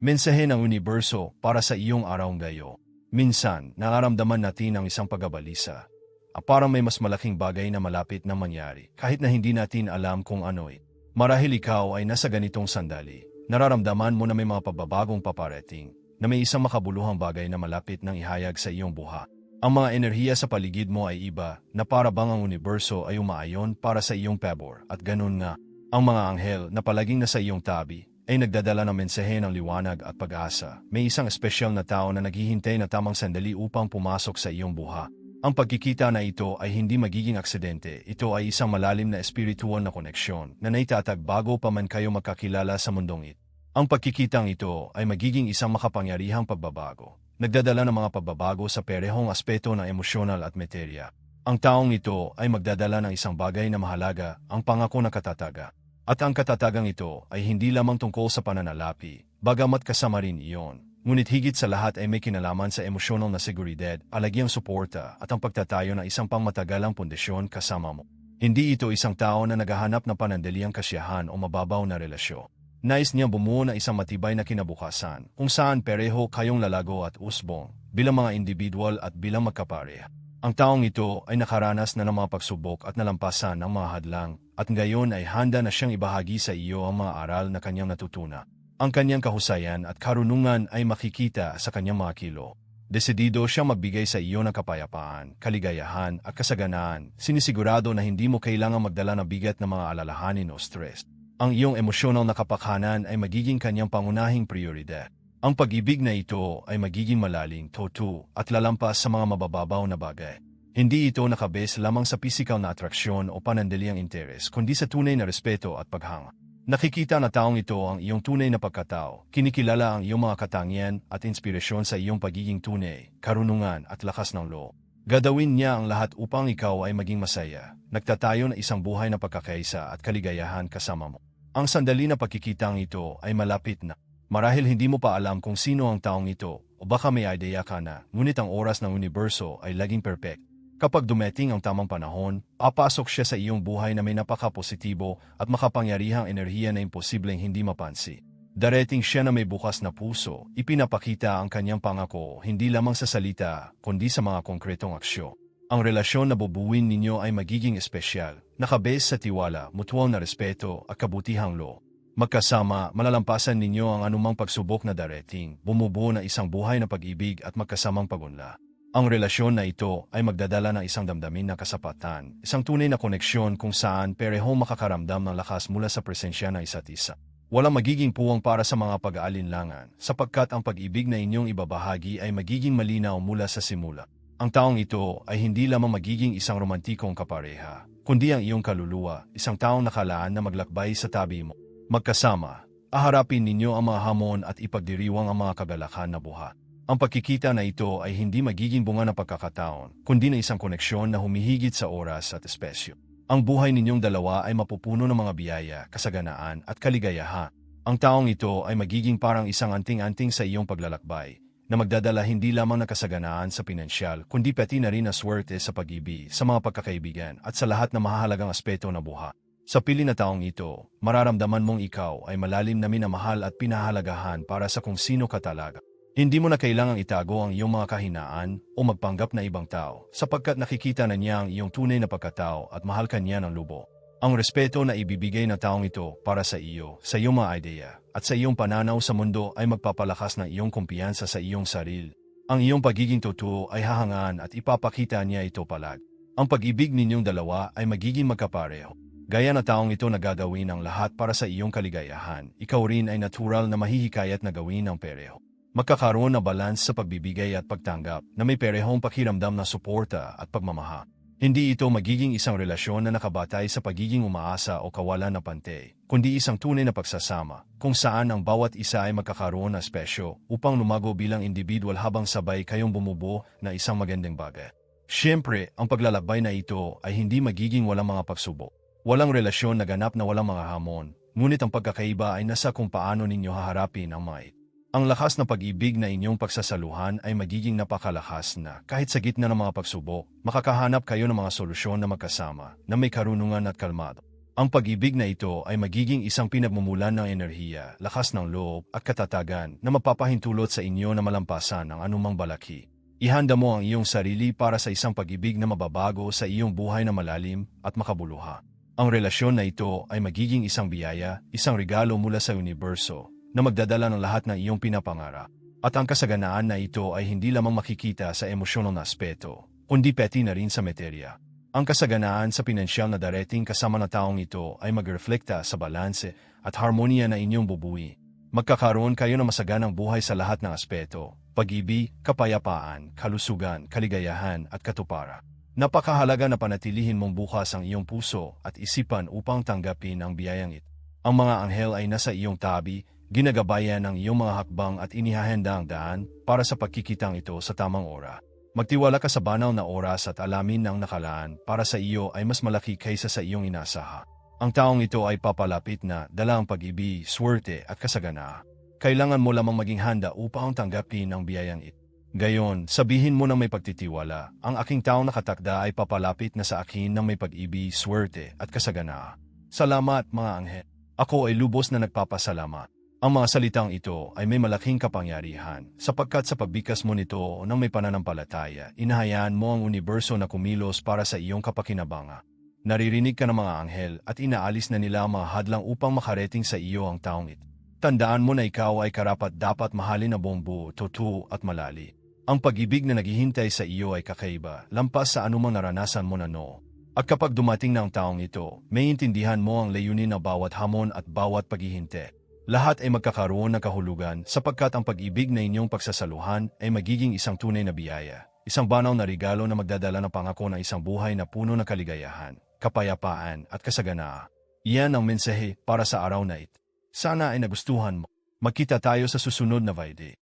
Mensahe ng universo para sa iyong araw ngayon. Minsan, nararamdaman natin ang isang pagabalisa. Parang may mas malaking bagay na malapit na mangyari, kahit na hindi natin alam kung ano ito. Marahil ikaw ay nasa ganitong sandali. Nararamdaman mo na may mga pababagong paparating, na may isang makabuluhang bagay na malapit ng ihayag sa iyong buha. Ang mga enerhiya sa paligid mo ay iba, na para bang ang universo ay umaayon para sa iyong pabor, at ganun nga. Ang mga anghel na palaging nasa iyong tabi ay nagdadala ng mensahe ng liwanag at pag-asa. May isang espesyal na tao na naghihintay na tamang sandali upang pumasok sa iyong buha. Ang pagkikita na ito ay hindi magiging aksidente. Ito ay isang malalim na espiritual na koneksyon na naitatag bago pa man kayo magkakilala sa mundong ito. Ang pagkikitang ito ay magiging isang makapangyarihang pagbabago. Nagdadala ng mga pagbabago sa perehong aspeto ng emosyonal at meterya. Ang taong ito ay magdadala ng isang bagay na mahalaga, ang pangako na katataga. At ang katatagang ito ay hindi lamang tungkol sa pananalapi, bagamat kasama rin iyon. Ngunit higit sa lahat ay may kinalaman sa emosyonal na seguridad, alagyang suporta at ang pagtatayo ng isang pangmatagalang pundasyon kasama mo. Hindi ito isang tao na naghahanap ng panandaliang kasiyahan o mababaw na relasyon. Nais niyang bumuo na isang matibay na kinabukasan kung saan pareho kayong lalago at usbong bilang mga individual at bilang magkapareha. Ang taong ito ay nakaranas na ng mga pagsubok at nalampasan ng mga hadlang at ngayon ay handa na siyang ibahagi sa iyo ang mga aral na kanyang natutuna. Ang kanyang kahusayan at karunungan ay makikita sa kanyang mga kilo. Desidido siyang magbigay sa iyo ng kapayapaan, kaligayahan at kasaganaan, sinisigurado na hindi mo kailangang magdala ng bigat ng mga alalahanin o stress. Ang iyong emosyonal na kapakanan ay magiging kanyang pangunahing prioridad. Ang pag-ibig na ito ay magiging malaling, totu, at lalampas sa mga mabababaw na bagay. Hindi ito nakabase lamang sa pisikal na atraksyon o panandaliang interes, kundi sa tunay na respeto at paghanga. Nakikita na taong ito ang iyong tunay na pagkatao, kinikilala ang iyong mga katangian at inspirasyon sa iyong pagiging tunay, karunungan at lakas ng loob. Gadawin niya ang lahat upang ikaw ay maging masaya, nagtatayo na isang buhay na pagkakaisa at kaligayahan kasama mo. Ang sandali na pagkikitang ito ay malapit na. Marahil hindi mo pa alam kung sino ang taong ito o baka may idea ka na, ngunit ang oras ng universo ay laging perfect. Kapag dumating ang tamang panahon, papasok siya sa iyong buhay na may napaka-positibo at makapangyarihang enerhiya na imposibleng hindi mapansi. Darating siya na may bukas na puso, ipinapakita ang kanyang pangako hindi lamang sa salita, kundi sa mga konkretong aksyon. Ang relasyon na bubuin ninyo ay magiging espesyal, nakabase sa tiwala, mutual na respeto at kabutihang loob. Magkasama, malalampasan ninyo ang anumang pagsubok na darating, bumubuo na isang buhay na pag-ibig at magkasamang pagunla. Ang relasyon na ito ay magdadala ng isang damdamin na kasapatan, isang tunay na koneksyon kung saan perehong makakaramdam ng lakas mula sa presensya ng isa't isa. Walang magiging puwang para sa mga pag-aalinlangan, sapagkat ang pag-ibig na inyong ibabahagi ay magiging malinaw mula sa simula. Ang taong ito ay hindi lamang magiging isang romantikong kapareha, kundi ang iyong kaluluwa, isang taong nakalaan na maglakbay sa tabi mo. Magkasama, aharapin ninyo ang mga hamon at ipagdiriwang ang mga kagalakan na buhat. Ang pagkikita na ito ay hindi magiging bunga ng pagkakataon, kundi na isang koneksyon na humihigit sa oras at espesyo. Ang buhay ninyong dalawa ay mapupuno ng mga biyaya, kasaganaan at kaligayahan. Ang taong ito ay magiging parang isang anting-anting sa iyong paglalakbay, na magdadala hindi lamang ng kasaganaan sa pinansyal, kundi pati na rin na swerte sa pag-ibig, sa mga pagkakaibigan at sa lahat ng mahalagang aspeto ng buhay. Sa pili na taong ito, mararamdaman mong ikaw ay malalim na minamahal at pinahalagahan para sa kung sino ka talaga. Hindi mo na kailangang itago ang iyong mga kahinaan o magpanggap na ibang tao sapagkat nakikita na niya ang iyong tunay na pagkatao at mahal ka niya ng lubo. Ang respeto na ibibigay ng taong ito para sa iyo, sa iyong mga ideya, at sa iyong pananaw sa mundo ay magpapalakas ng iyong kumpiyansa sa iyong sarili. Ang iyong pagiging totoo ay hahangaan at ipapakita niya ito palag. Ang pag-ibig ninyong dalawa ay magiging magkapareho. Gaya na taong ito na gagawin ang lahat para sa iyong kaligayahan, ikaw rin ay natural na mahihikayat na gawin ang pereho. Magkakaroon na balance sa pagbibigay at pagtanggap na may perehong pakiramdam na suporta at pagmamahal. Hindi ito magiging isang relasyon na nakabatay sa pagiging umaasa o kawalan na pante, kundi isang tunay na pagsasama, kung saan ang bawat isa ay magkakaroon na spesyo upang lumago bilang individual habang sabay kayong bumubuo na isang magandang bagay. Siyempre, ang paglalakbay na ito ay hindi magiging walang mga pagsubok. Walang relasyon na ganap na walang mga hamon, ngunit ang pagkakaiba ay nasa kung paano ninyo haharapin ang mga ito. Ang lakas na pag-ibig na inyong pagsasaluhan ay magiging napakalakas na kahit sa gitna ng mga pagsubok, makakahanap kayo ng mga solusyon na magkasama na may karunungan at kalmado. Ang pag-ibig na ito ay magiging isang pinagmumulan ng enerhiya, lakas ng loob at katatagan na mapapahintulot sa inyo na malampasan ang anumang balaki. Ihanda mo ang iyong sarili para sa isang pag-ibig na mababago sa iyong buhay na malalim at makabuluha. Ang relasyon na ito ay magiging isang biyaya, isang regalo mula sa universo na magdadala ng lahat ng iyong pinapangarap. At ang kasaganaan na ito ay hindi lamang makikita sa emosyonal na aspeto, kundi peti na rin sa meterya. Ang kasaganaan sa pinansyal na darating kasama na taong ito ay magreflekta sa balanse at harmonia na inyong bubuhi. Magkakaroon kayo ng masaganang buhay sa lahat ng aspeto, pag-ibig, kapayapaan, kalusugan, kaligayahan at katupara. Napakahalaga na panatilihin mong bukas ang iyong puso at isipan upang tanggapin ang biyayang ito. Ang mga anghel ay nasa iyong tabi, ginagabayan ang iyong mga hakbang at inihahenda ang daan para sa pagkikitang ito sa tamang ora. Magtiwala ka sa banal na oras at alamin ng nakalaan para sa iyo ay mas malaki kaysa sa iyong inasaha. Ang taong ito ay papalapit na dala ang pag-ibig, swerte at kasagana. Kailangan mo lamang maging handa upang tanggapin ang biyayang ito. Gayon, sabihin mo ng may pagtitiwala, ang aking taong nakatakda ay papalapit na sa akin ng may pag-ibig, swerte at kasagana. Salamat mga anghel. Ako ay lubos na nagpapasalamat. Ang mga salitang ito ay may malaking kapangyarihan sapagkat sa pagbikas mo nito ng may pananampalataya, inahayaan mo ang universo na kumilos para sa iyong kapakinabanga. Naririnig ka ng mga anghel at inaalis na nila ang mga hadlang upang makarating sa iyo ang taong ito. Tandaan mo na ikaw ay karapat dapat mahalin na bombo, totoo at malali. Ang pag-ibig na naghihintay sa iyo ay kakaiba, lampas sa anumang naranasan mo na no. At kapag dumating na ang taong ito, may intindihan mo ang layunin ng bawat hamon at bawat paghihinte. Lahat ay magkakaroon ng kahulugan sapagkat ang pag-ibig na inyong pagsasaluhan ay magiging isang tunay na biyaya. Isang banaw na regalo na magdadala ng pangako ng isang buhay na puno ng kaligayahan, kapayapaan at kasaganaa. Iyan ang mensahe para sa araw na ito. Sana ay nagustuhan mo. Magkita tayo sa susunod na Vaide.